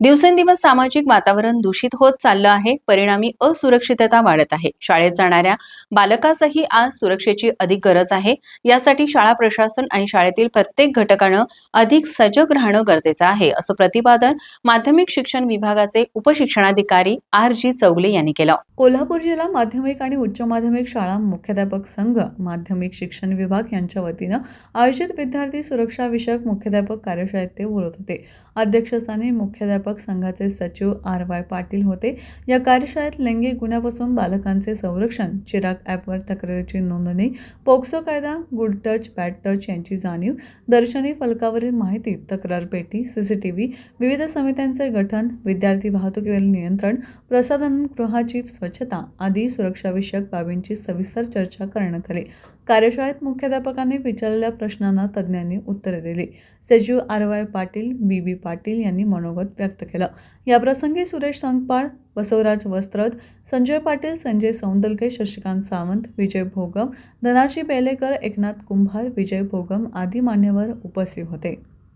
दिवसेंदिवस सामाजिक वातावरण दूषित होत चाललं आहे. परिणामी असुरक्षितता वाढत आहे. शाळेत जाणाऱ्या बालकासही आज सुरक्षेची अधिक गरज आहे. यासाठी शाळा प्रशासन आणि शाळेतील प्रत्येक घटकानं अधिक सजग राहणं गरजेचं आहे असं प्रतिपादन माध्यमिक शिक्षण विभागाचे उपशिक्षणाधिकारी आर जी चौगले यांनी केलं. कोल्हापूर जिल्हा माध्यमिक आणि उच्च माध्यमिक शाळा मुख्याध्यापक संघ माध्यमिक शिक्षण विभाग यांच्या वतीनं आयोजित विद्यार्थी सुरक्षा विषयक मुख्याध्यापक कार्यशाळेत ते बोलत होते. अध्यक्षस्थानी मुख्याध्यापक संघाचे सचिव आर वाय पाटील होते. या कार्यशाळेत लैंगिक गुन्ह्यापासून बालकांचे संरक्षण चिराग ॲपवर तक्रारीची नोंदणी पोक्सो कायदा गुड टच बॅड टच यांची जाणीव दर्शनी फलकावरील माहिती तक्रार पेटी सीसीटीव्ही विविध समित्यांचे गठन विद्यार्थी वाहतुकीवरील नियंत्रण प्रसाधनगृहाची स्वच्छता आदी सुरक्षाविषयक बाबींची सविस्तर चर्चा करण्यात आली. कार्यशाळेत मुख्याध्यापकांनी विचारलेल्या प्रश्नांना तज्ज्ञांनी उत्तरे दिली. सचिव R Y Patil B B Patil यांनी मनोगत व्यक्त केलं. याप्रसंगी सुरेश संगपाळ बसवराज वस्त्रद संजय पाटील संजय सौंदलके शशिकांत सावंत विजय भोगम धनाजी बेलेकर एकनाथ कुंभार विजय भोगम आदी मान्यवर उपस्थित होते.